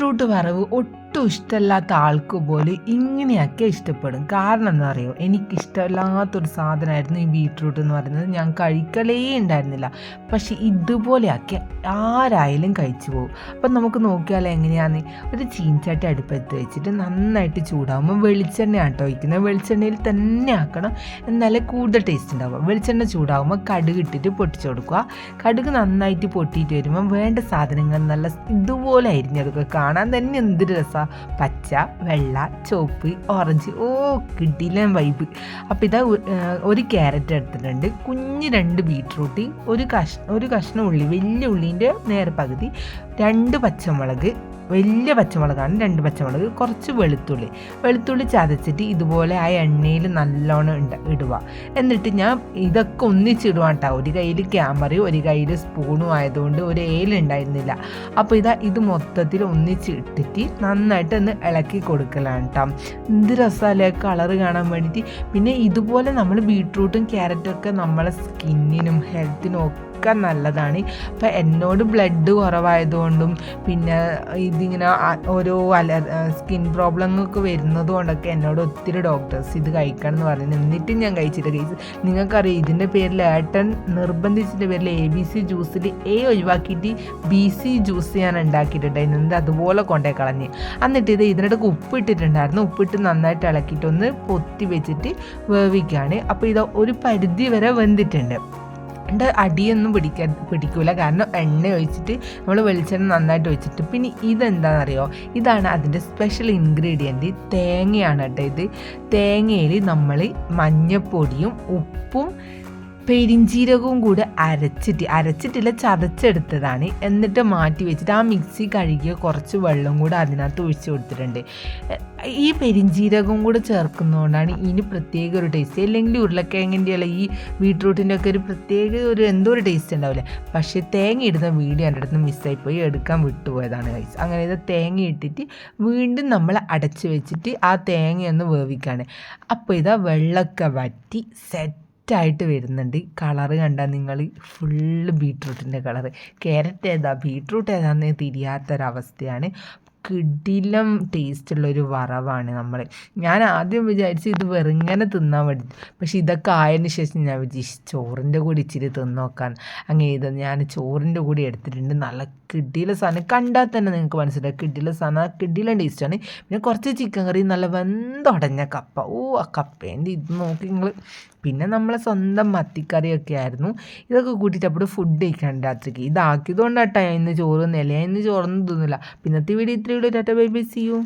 Beetroot വറവ് ഒട്ടും ഇഷ്ടമല്ലാത്ത ആൾക്ക് പോലും ഇങ്ങനെയൊക്കെ ഇഷ്ടപ്പെടും. കാരണം എന്താ പറയുക എനിക്കിഷ്ടമില്ലാത്തൊരു സാധനമായിരുന്നു ഈ ബീട്രൂട്ട് എന്ന് പറയുന്നത്. ഞാൻ കഴിക്കലേ ഉണ്ടായിരുന്നില്ല. പക്ഷെ ഇതുപോലെയൊക്കെ ആരായാലും കഴിച്ചു പോകും. അപ്പം നമുക്ക് നോക്കിയാൽ എങ്ങനെയാന്ന്? ഒരു ചീൻചട്ടി അടുപ്പത്ത് വെച്ചിട്ട് നന്നായിട്ട് ചൂടാകുമ്പോൾ വെളിച്ചെണ്ണ ആട്ടോ ഒഴിക്കുന്നത് വെളിച്ചെണ്ണയിൽ തന്നെ ആക്കണം. എന്നാലേ കൂടുതൽ ടേസ്റ്റ് ഉണ്ടാവുക. വെളിച്ചെണ്ണ ചൂടാകുമ്പോൾ കടുക് ഇട്ടിട്ട് പൊട്ടിച്ചു കൊടുക്കുക. കടുക് നന്നായിട്ട് പൊട്ടിയിട്ട് വരുമ്പോൾ വേണ്ട സാധനങ്ങൾ നല്ല ഇതുപോലെ അരിഞ്ഞെടുക്കുക. കാണാൻ തന്നെ എന്തൊരു രസമാണ് പച്ച വെള്ള ചുവപ്പ് ഓറഞ്ച് ഓ കിട്ടിയില്ല വൈബ് അപ്പോൾ ഇതാ ഒരു ക്യാരറ്റ് എടുത്തിട്ടുണ്ട്. കുഞ്ഞ് രണ്ട് ബീട്രൂട്ട് ഒരു കഷ്ണം ഒരു കഷ്ണം ഉള്ളി വലിയ ഉള്ളീന്റെ നേരെ പകുതി രണ്ട് പച്ചമുളക് വലിയ പച്ചമുളകാണ് രണ്ട് പച്ചമുളക് കുറച്ച് വെളുത്തുള്ളി. വെളുത്തുള്ളി ചതച്ചിട്ട് ഇതുപോലെ ആ എണ്ണയിൽ നല്ലോണം ഇടുക. എന്നിട്ട് ഞാൻ ഇതൊക്കെ ഒന്നിച്ചിടുക കേട്ടോ ഒരു കയ്യിൽ ക്യാമറയും ഒരു കയ്യിൽ സ്പൂണും ആയതുകൊണ്ട് ഒരു ഏലുണ്ടായിരുന്നില്ല അപ്പോൾ ഇതാ ഇത് മൊത്തത്തിൽ ഒന്നിച്ച് ഇട്ടിട്ട് നന്നായിട്ട് ഒന്ന് ഇളക്കി കൊടുക്കലാണ് കേട്ടോ എന്ത് രസമല്ലേ കളറ് കാണാൻ വേണ്ടിയിട്ട്. പിന്നെ ഇതുപോലെ നമ്മൾ ബീട്രൂട്ടും ക്യാരറ്റും ഒക്കെ നമ്മളെ സ്കിന്നിനും ഹെൽത്തിനും ഒക്കെ നല്ലതാണ്. ഇപ്പം എന്നോട് ബ്ലഡ് കുറവായതുകൊണ്ടും പിന്നെ ഇതിങ്ങനെ ഓരോ അല സ്കിൻ പ്രോബ്ലങ്ങളൊക്കെ വരുന്നത് കൊണ്ടൊക്കെ എന്നോട് ഒത്തിരി ഡോക്ടേഴ്സ് ഇത് കഴിക്കണം എന്ന് പറഞ്ഞു. എന്നിട്ടും ഞാൻ കഴിച്ചിട്ട് കഴിച്ചു നിങ്ങൾക്കറിയാം ഇതിന്റെ പേരിൽ ഏട്ടൻ നിർബന്ധിച്ചിന്റെ പേരിൽ എ ബി സി ജ്യൂസിൽ എ ഒഴിവാക്കിയിട്ട് ബി സി ജ്യൂസ് ഞാൻ ഉണ്ടാക്കിയിട്ടുണ്ടായിരുന്നു. എന്നിട്ട് അതുപോലെ കൊണ്ടേ കളഞ്ഞ്. എന്നിട്ട് ഇത് ഇതിനിടയ്ക്ക് ഉപ്പിട്ടിട്ടുണ്ടായിരുന്നു ഉപ്പിട്ട് നന്നായിട്ട് ഇളക്കിയിട്ട് ഒന്ന് പൊത്തി വെച്ചിട്ട് വേവിക്കുകയാണ് അപ്പോൾ ഇത് ഒരു പരിധി വരെ വെന്തിട്ടുണ്ട്. എന്റെ അടിയൊന്നും പിടിക്ക പിടിക്കൂല. കാരണം എണ്ണ ഒഴിച്ചിട്ട് നമ്മൾ വെളിച്ചെണ്ണ നന്നായിട്ട് ഒഴിച്ചിട്ട്. പിന്നെ ഇതെന്താണെന്നറിയോ ഇതാണ് അതിന്റെ സ്പെഷ്യൽ ഇൻഗ്രീഡിയന്റ് തേങ്ങയാണ് കേട്ടോ ഇത്. തേങ്ങയിൽ നമ്മൾ മഞ്ഞപ്പൊടിയും ഉപ്പും പെരിഞ്ചീരകവും കൂടെ അരച്ചിട്ട് അരച്ചിട്ടില്ല ചതച്ചെടുത്തതാണ്. എന്നിട്ട് മാറ്റി വെച്ചിട്ട് ആ മിക്സി കഴുകിയ കുറച്ച് വെള്ളം കൂടെ അതിനകത്ത് ഒഴിച്ചു കൊടുത്തിട്ടുണ്ട്. ഈ പെരിഞ്ചീരകവും കൂടെ ചേർക്കുന്നതുകൊണ്ടാണ് ഇനി പ്രത്യേക ഒരു ടേസ്റ്റ് അല്ലെങ്കിൽ ഉരുളക്കിഴങ്ങിന്റെ അല്ല ഈ ബീട്രൂട്ടിന്റെ ഒക്കെ ഒരു പ്രത്യേക ഒരു എന്തോ ഒരു ടേസ്റ്റ് ഉണ്ടാവില്ല? പക്ഷേ തേങ്ങ ഇടുന്ന വീഡിയോ എന്റെ അടുത്ത് മിസ്സായിപ്പോയി എടുക്കാൻ വിട്ടുപോയതാണ് ഗൈസ് അങ്ങനെ ഇത് തേങ്ങ ഇട്ടിട്ട് വീണ്ടും നമ്മൾ അടച്ചു വെച്ചിട്ട് ആ തേങ്ങയൊന്ന് വേവിക്കുകയാണ് അപ്പോൾ ഇതാ വെള്ളമൊക്കെ വറ്റി സെറ്റ് ആയിട്ട് വരുന്നുണ്ട്. കളറ് കണ്ടാൽ നിങ്ങൾ ഫുള്ള് ബീട്രൂട്ടിന്റെ കളറ്. ക്യാരറ്റ് ഏതാ? ബീട്രൂട്ട് ഏതാന്ന് തിരിയാത്തൊരവസ്ഥയാണ്. കിടിലം ടേസ്റ്റുള്ളൊരു വറവാണ് നമ്മൾ ഞാൻ ആദ്യം വിചാരിച്ച് ഇത് വെറുങ്ങനെ തിന്നാൻ വേണ്ടി. പക്ഷെ ഇതൊക്കെ ആയതിനു ശേഷം ഞാൻ വിചാരിച്ചു ചോറിന്റെ കൂടി ഇച്ചിരി തിന്നോക്കാൻ. അങ്ങനെ ഇത് ഞാൻ ചോറിന്റെ കൂടി എടുത്തിട്ടുണ്ട്. നല്ല കിടില സാധനം. കണ്ടാൽ തന്നെ നിങ്ങൾക്ക് മനസ്സിലായി കിടില സാധനം. കിടിലം ടേസ്റ്റാണ്. പിന്നെ കുറച്ച് ചിക്കൻ കറി നല്ല വെന്തുടഞ്ഞ കപ്പ. ഓ ആ കപ്പേന്റെ ഇത് നോക്കി നിങ്ങൾ പിന്നെ നമ്മളെ സ്വന്തം മത്തിക്കറിയൊക്കെ ആയിരുന്നു. ഇതൊക്കെ കൂട്ടിയിട്ട് അപ്പോൾ ഫുഡ് കഴിക്കാൻ രാത്രിക്ക്. ഇതാക്കിയതുകൊണ്ടാട്ടോ ഇന്ന് ചോറ് നില ഇന്ന് ചോറൊന്നും തിന്നില്ല. പിന്നത്തെ വീഡിയോ ഇത്രയുള്ള tata bye bye see you